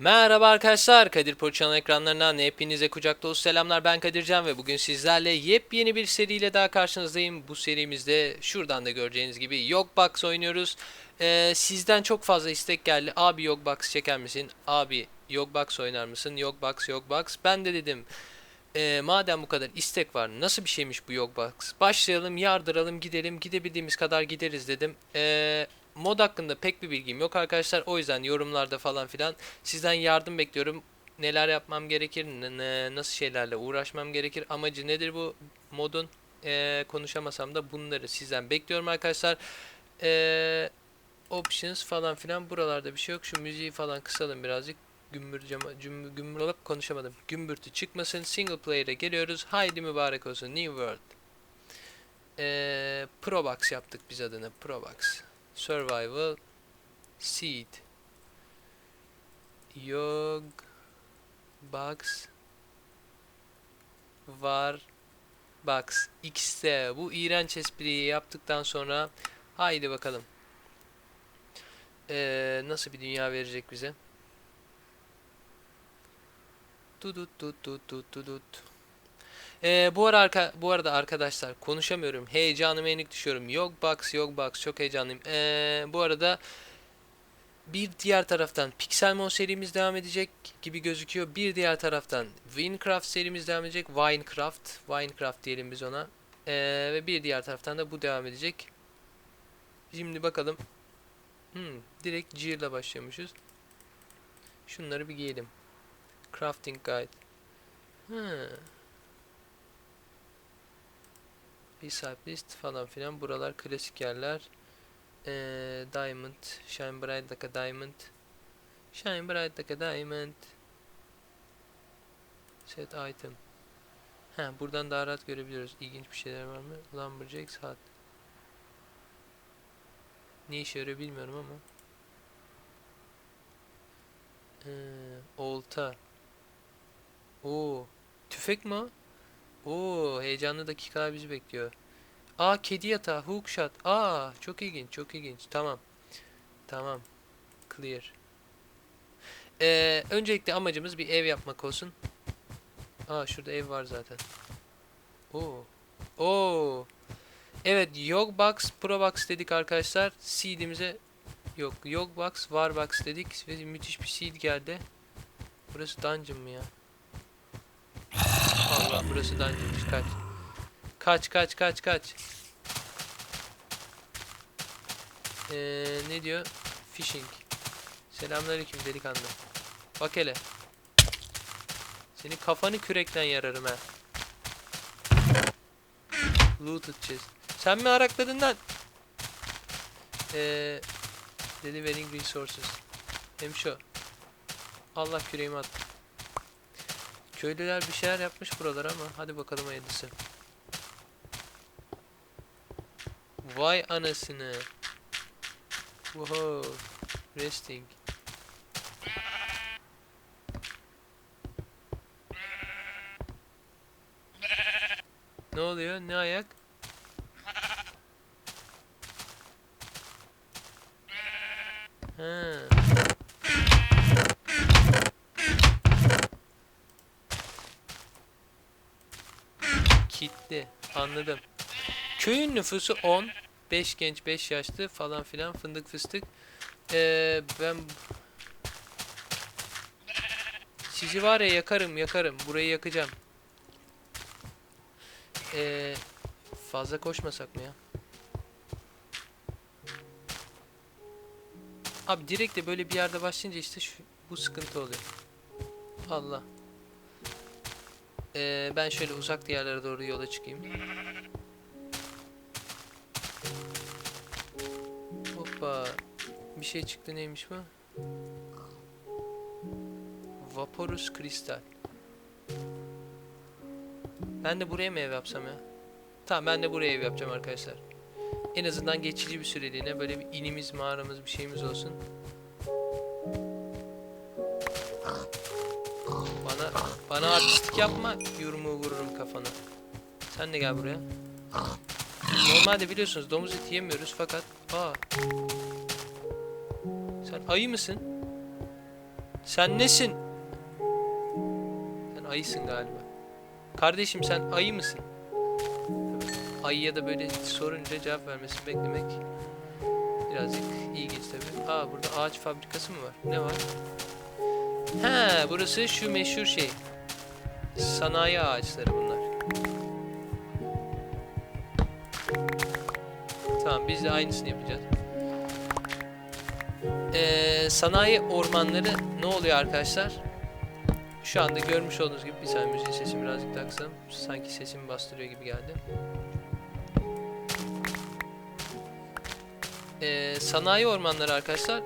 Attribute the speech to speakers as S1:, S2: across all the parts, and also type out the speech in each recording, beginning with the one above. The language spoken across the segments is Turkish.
S1: Merhaba arkadaşlar, Kadir Porçan'ın ekranlarından hepinize kucak dolusu selamlar. Ben Kadircan ve bugün sizlerle yepyeni bir seriyle daha karşınızdayım. Bu serimizde şuradan da göreceğiniz gibi Yogbox oynuyoruz. Ee, sizden çok fazla istek geldi. Abi Yogbox çeker misin? Abi Yogbox oynar mısın? Yogbox, Yogbox. Ben de dedim ee, madem bu kadar istek var nasıl bir şeymiş bu Yogbox? Başlayalım, yardıralım, gidelim. Gidebildiğimiz kadar gideriz dedim. Ee, mod hakkında pek bir bilgim yok arkadaşlar. O yüzden yorumlarda falan filan sizden yardım bekliyorum. Neler yapmam gerekir, nasıl şeylerle uğraşmam gerekir, amacı nedir bu modun? Ee, konuşamasam da bunları sizden bekliyorum arkadaşlar. Ee, options falan filan buralarda bir şey yok. Şu müziği falan kısalım birazcık. Gümbür cümbür, gümbür, konuşamadım. Gümbürtü çıkmasın. Single player'e geliyoruz. Haydi mübarek olsun. New World. Ee, Probox yaptık biz adını. Probox. Survival. Seed. Yog. Box. Var. Box. X'te. Bu iğrenç espriyi yaptıktan sonra haydi bakalım. Ee, nasıl bir dünya verecek bize? Tudut tut tut tut tut. Ee, bu ara arka, bu arada arkadaşlar konuşamıyorum. Heyecanıma yenik düşüyorum. Yok box, yok box. Çok heyecanlıyım. Ee, bu arada bir diğer taraftan Pixelmon serimiz devam edecek gibi gözüküyor. Bir diğer taraftan Winecraft serimiz devam edecek. Winecraft, Winecraft diyelim biz ona. Ee, ve bir diğer taraftan da bu devam edecek. Şimdi bakalım. Hmm, direkt G ile başlıyormuşuz. Şunları bir giyelim. Crafting Guide. Hmm. Recipe list falan filan. Buralar klasik yerler. Ee, diamond. Shine bright like a diamond. Shine bright like a diamond. Set item. Ha, buradan daha rahat görebiliyoruz. İlginç bir şeyler var mı? Lumberjacks hat. Ne işe yarıyor bilmiyorum ama. Ee, olta. Oo, tüfek mi o? Oo, heyecanlı dakikalar bizi bekliyor. Aa, kedi yatağı, hookshot. Aa, çok ilginç, çok ilginç. Tamam. Tamam. Clear. Ee, öncelikle amacımız bir ev yapmak olsun. Aa, şurada ev var zaten. Oo. Oo. Evet, Yogbox, Probox dedik arkadaşlar. Seed'imize yok, Yogbox, Warbox dedik ve müthiş bir seed geldi. Burası dungeon mı ya? Allah burası dungeonmış kaç. Kaç kaç kaç kaç. Ee, ne diyor? Fishing. Selamünaleyküm delikanlı. Bak hele. Senin kafanı kürekten yararım ha. Looted chest. Sen mi arakladın lan? Ee, delivering resources. Hem şu. Allah küreğimi attı. Köylüler bir şeyler yapmış buralara ama hadi bakalım hayırlısı. Vay anasını. Wow. Resting. Ne oluyor? Ne ayak? Anladım. Köyün nüfusu 10. 5 genç 5 yaşlı falan filan fındık fıstık. Ee, ben sizi var ya yakarım yakarım. Burayı yakacağım. Ee, fazla koşmasak mı ya? Abi direkt de böyle bir yerde başlayınca işte şu, bu sıkıntı oluyor. Allah. Ee, ben şöyle uzak yerlere doğru yola çıkayım. Hoppa. Bir şey çıktı neymiş bu? Vaporus kristal. Ben de buraya mı ev yapsam ya? Tamam ben de buraya ev yapacağım arkadaşlar. En azından geçici bir süreliğine böyle bir inimiz, mağaramız, bir şeyimiz olsun. Bana bana artistik yapma. Yurumuğu vururum kafana. Sen de gel buraya. Normalde biliyorsunuz domuz eti yemiyoruz fakat aa. Sen ayı mısın? Sen nesin? Sen ayısın galiba. Kardeşim sen ayı mısın? Ayıya da böyle sorunca cevap vermesini beklemek birazcık ilginç tabii. Aa burada ağaç fabrikası mı var? Ne var? He burası şu meşhur şey. Sanayi ağaçları bunlar. Tamam biz de aynısını yapacağız. Ee, sanayi ormanları ne oluyor arkadaşlar? Şu anda görmüş olduğunuz gibi bir saniye müziğin sesini birazcık kısalım. Sanki sesimi bastırıyor gibi geldi. Ee, sanayi ormanları arkadaşlar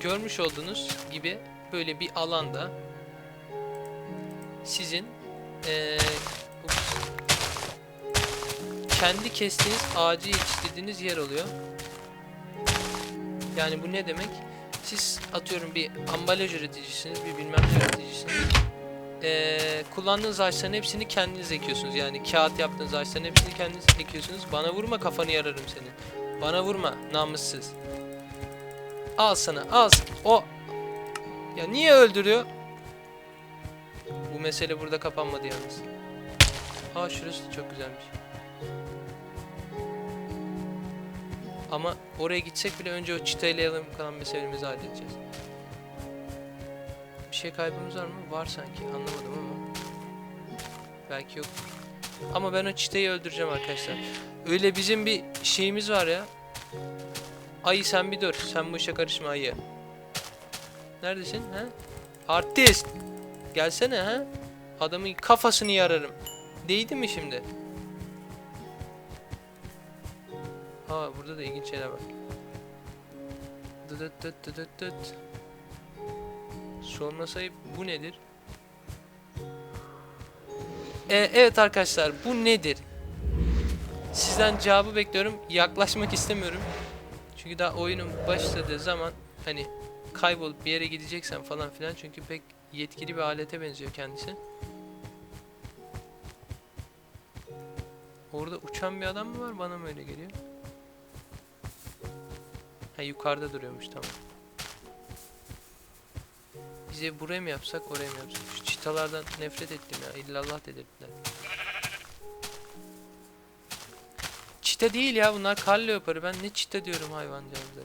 S1: görmüş olduğunuz gibi böyle bir alanda sizin ee, kendi kestiğiniz ağacı yetiştirdiğiniz yer oluyor. Yani bu ne demek? Siz atıyorum bir ambalaj üreticisiniz, bir bilmem ne üreticisiniz. Ee, kullandığınız ağaçların hepsini kendiniz ekiyorsunuz. Yani kağıt yaptığınız ağaçların hepsini kendiniz ekiyorsunuz. Bana vurma kafanı yararım seni. Bana vurma namussuz. Al sana al. O. Ya niye öldürüyor? Bu mesele burada kapanmadı yalnız. Aa şurası da çok güzelmiş. Ama oraya gitsek bile önce o çitayla kalan meselemizi halledeceğiz. Bir şey kaybımız var mı? Var sanki. Anlamadım ama. Belki yok. Ama ben o çitayı öldüreceğim arkadaşlar. Öyle bizim bir şeyimiz var ya. Ayı sen bir dur. Sen bu işe karışma ayı. Neredesin ha? Artist. Gelsene ha. Adamın kafasını yararım. Değdi mi şimdi? Aa burada da ilginç şeyler var. Dıt dıt dıt dıt. Sorma sayıp bu nedir? Ee, evet arkadaşlar bu nedir? Sizden cevabı bekliyorum. Yaklaşmak istemiyorum. Çünkü daha oyunun başladığı zaman hani kaybolup bir yere gideceksen falan filan çünkü pek yetkili bir alete benziyor kendisi. Orada uçan bir adam mı var? Bana mı öyle geliyor? Ha yukarıda duruyormuş tamam. Bize buraya mı yapsak oraya mı yapsak? Şu çitalardan nefret ettim ya. İllallah dedirttiler. Çita değil ya bunlar kar leoparı. Ben ne çita diyorum hayvancağızlara.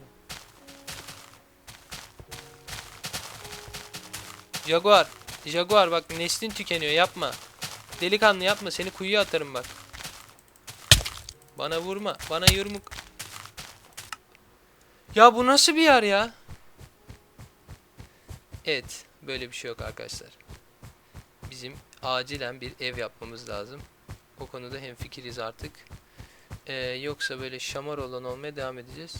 S1: Jaguar. Jaguar bak neslin tükeniyor yapma. Delikanlı yapma seni kuyuya atarım bak. Bana vurma. Bana yumruk. Ya bu nasıl bir yer ya? Evet. Böyle bir şey yok arkadaşlar. Bizim acilen bir ev yapmamız lazım. O konuda hemfikiriz artık. Ee, yoksa böyle şamar olan olmaya devam edeceğiz.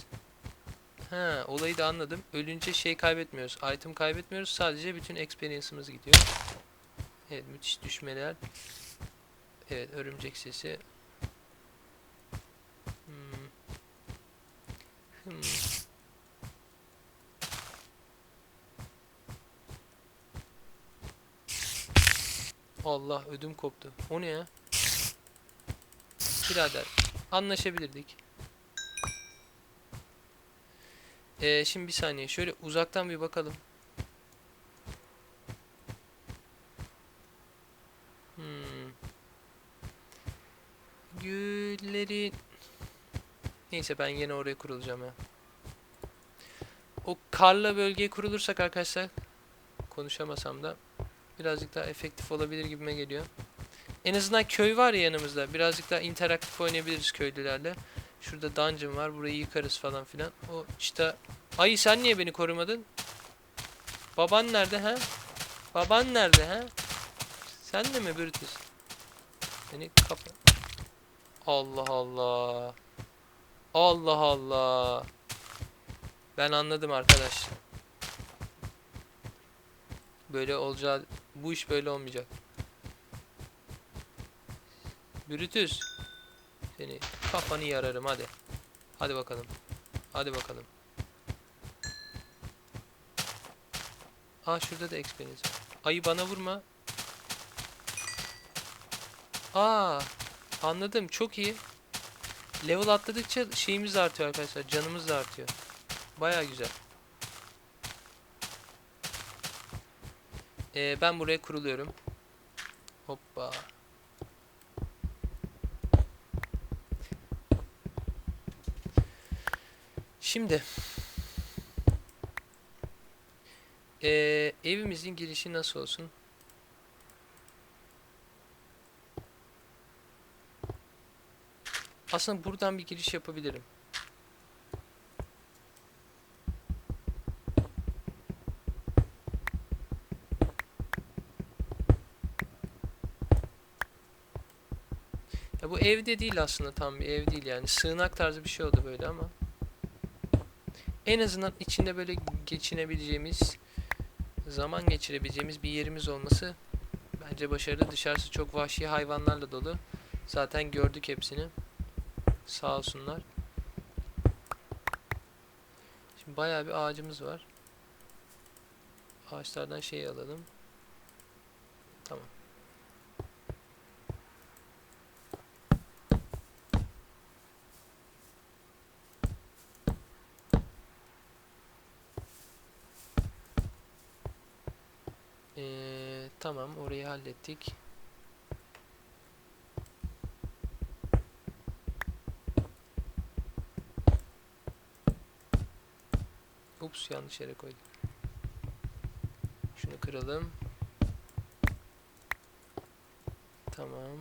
S1: Ha, olayı da anladım. Ölünce şey kaybetmiyoruz. Item kaybetmiyoruz. Sadece bütün experience'ımız gidiyor. Evet müthiş düşmeler. Evet örümcek sesi. Hmm. Hmm. Allah ödüm koptu. O ne ya? Birader anlaşabilirdik. Ee, şimdi bir saniye şöyle uzaktan bir bakalım. Hmm. Gülleri Neyse ben yine oraya kurulacağım ya. O karla bölgeye kurulursak arkadaşlar konuşamasam da birazcık daha efektif olabilir gibime geliyor. En azından köy var ya yanımızda. Birazcık daha interaktif oynayabiliriz köylülerle. Şurada dungeon var. Burayı yıkarız falan filan. O işte Ay sen niye beni korumadın? Baban nerede ha? Baban nerede ha? Sen de mi Brutus? Seni kapa... Allah Allah. Allah Allah. Ben anladım arkadaş. Böyle olacağı... Bu iş böyle olmayacak. Brutus. Seni kafanı yararım hadi. Hadi bakalım. Hadi bakalım. Aa şurada da var. Ayı bana vurma. Aa anladım çok iyi. Level atladıkça şeyimiz artıyor arkadaşlar. Canımız da artıyor. Baya güzel. Ee, ben buraya kuruluyorum. Hoppa. Şimdi ee, evimizin girişi nasıl olsun? Aslında buradan bir giriş yapabilirim. Bu evde değil aslında tam bir ev değil yani sığınak tarzı bir şey oldu böyle ama en azından içinde böyle geçinebileceğimiz zaman geçirebileceğimiz bir yerimiz olması bence başarılı. Dışarısı çok vahşi hayvanlarla dolu. Zaten gördük hepsini. Sağ olsunlar. Şimdi bayağı bir ağacımız var. Ağaçlardan şey alalım. Tamam. Ee, tamam orayı hallettik. Ups yanlış yere koydum. Şunu kıralım. Tamam.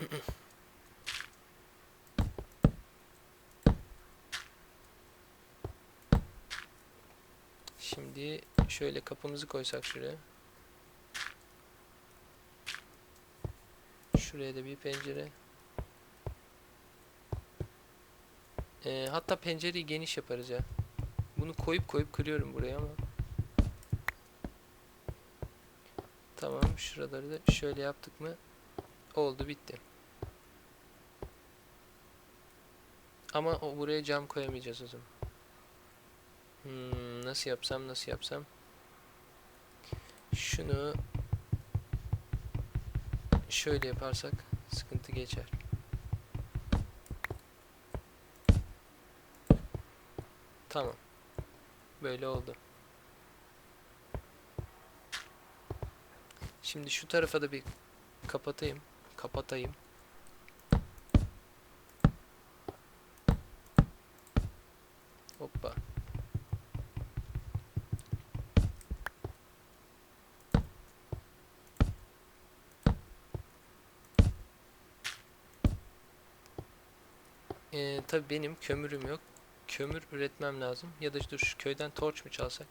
S1: Şimdi şöyle kapımızı koysak şuraya. Şuraya da bir pencere. Ee, hatta pencereyi geniş yaparız ya. Bunu koyup koyup kırıyorum buraya ama. Tamam şuraları da şöyle yaptık mı oldu bitti. Ama o buraya cam koyamayacağız o zaman. Hmm, nasıl yapsam nasıl yapsam. Şunu şöyle yaparsak sıkıntı geçer. Tamam. Böyle oldu. Şimdi şu tarafa da bir kapatayım. Kapatayım. Hoppa. Ee, tabii benim kömürüm yok. Kömür üretmem lazım. Ya da dur şu köyden torç mu çalsak?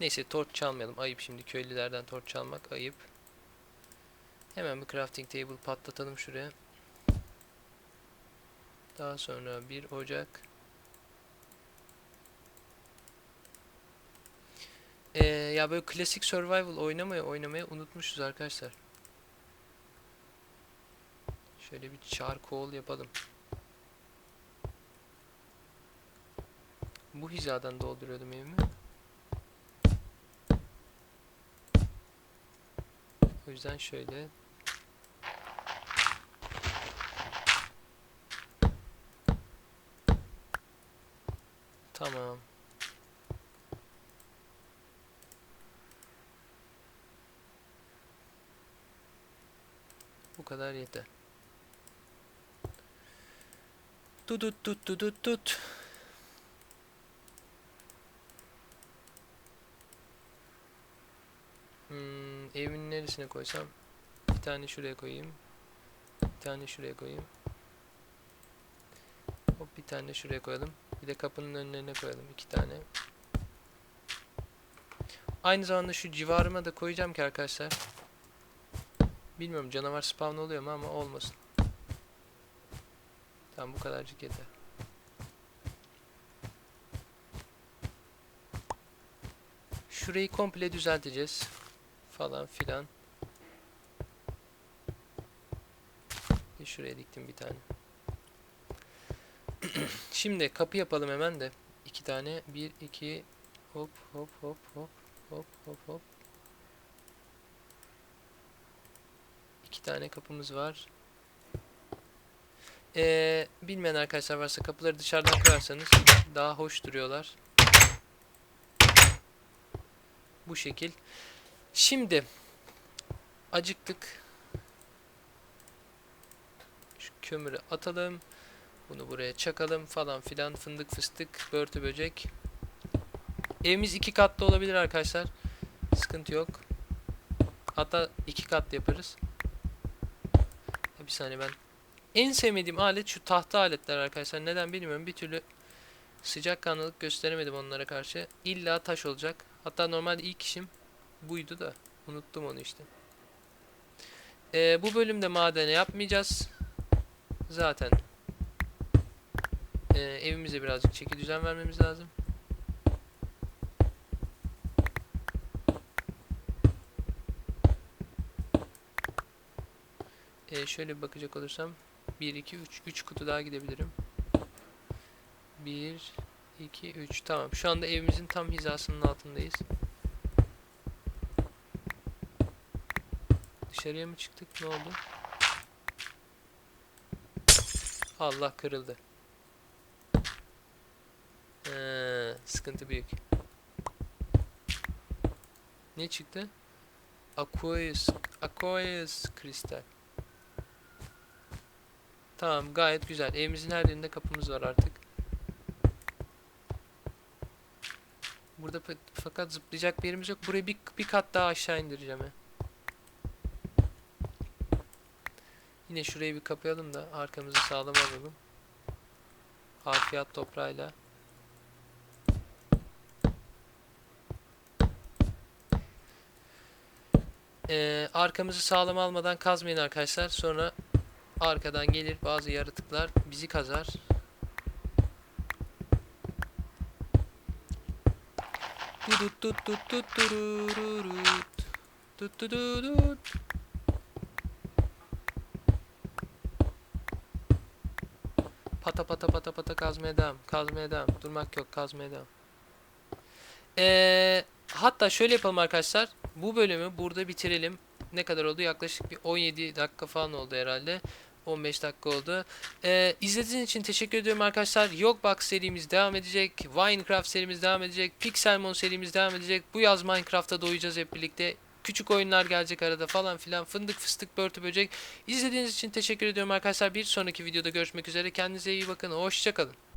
S1: Neyse torç çalmayalım. Ayıp şimdi köylülerden torç çalmak ayıp. Hemen bir crafting table patlatalım şuraya. Daha sonra bir ocak. Ee, ya böyle klasik survival oynamaya oynamaya unutmuşuz arkadaşlar. Şöyle bir charcoal yapalım. Bu hizadan dolduruyordum evimi. O yüzden şöyle Tamam. Bu kadar yeter. Tut tut tut tut tut evimin neresine koysam? Bir tane şuraya koyayım. Bir tane şuraya koyayım. Hop bir tane şuraya koyalım. Bir de kapının önlerine koyalım iki tane. Aynı zamanda şu civarıma da koyacağım ki arkadaşlar. Bilmiyorum canavar spawn oluyor mu ama olmasın. Tamam bu kadarcık yeter. Şurayı komple düzelteceğiz. Falan filan. Bir Şuraya diktim bir tane. Şimdi kapı yapalım hemen de. iki tane. Bir, iki. Hop hop hop hop. Hop hop hop. İki tane kapımız var. Ee, bilmeyen arkadaşlar varsa kapıları dışarıdan koyarsanız daha hoş duruyorlar. Bu şekil. Şimdi acıktık. Şu kömürü atalım. Bunu buraya çakalım falan filan fındık fıstık börtü böcek. Evimiz iki katlı olabilir arkadaşlar. Sıkıntı yok. Hatta iki katlı yaparız. Ya Bir saniye ben. En sevmediğim alet şu tahta aletler arkadaşlar. Neden bilmiyorum. Bir türlü sıcakkanlılık gösteremedim onlara karşı. İlla taş olacak. Hatta normalde ilk işim buydu da. Unuttum onu işte. Ee, bu bölümde madene yapmayacağız. Zaten ee, evimize birazcık çeki düzen vermemiz lazım. Ee, şöyle bir bakacak olursam 1 2 3 3 kutu daha gidebilirim. 1 2 3 tamam. Şu anda evimizin tam hizasının altındayız. Dışarıya mı çıktık? Ne oldu? Allah kırıldı. Ee, sıkıntı büyük. Ne çıktı? Aqueous, Aqueous kristal. Tamam gayet güzel. Evimizin her yerinde kapımız var artık. Burada fa- fakat zıplayacak bir yerimiz yok. Burayı bir, bir kat daha aşağı indireceğim. he. Yine şurayı bir kapayalım da arkamızı sağlam alalım. Harfiyat toprağıyla. Ee, arkamızı sağlam almadan kazmayın arkadaşlar. Sonra arkadan gelir bazı yaratıklar bizi kazar. Dudut dut dut dut durururut. Dut dut dut dut. Pata pata pata pata kazmaya devam. Kazmaya devam. Durmak yok. Kazmaya devam. Ee, hatta şöyle yapalım arkadaşlar. Bu bölümü burada bitirelim. Ne kadar oldu? Yaklaşık bir 17 dakika falan oldu herhalde. 15 dakika oldu. Ee, izlediğiniz için teşekkür ediyorum arkadaşlar. Yokbox serimiz devam edecek. Minecraft serimiz devam edecek. Pixelmon serimiz devam edecek. Bu yaz Minecraft'ta doyacağız hep birlikte. Küçük oyunlar gelecek arada falan filan. Fındık fıstık börtü böcek. İzlediğiniz için teşekkür ediyorum arkadaşlar. Bir sonraki videoda görüşmek üzere. Kendinize iyi bakın. Hoşçakalın.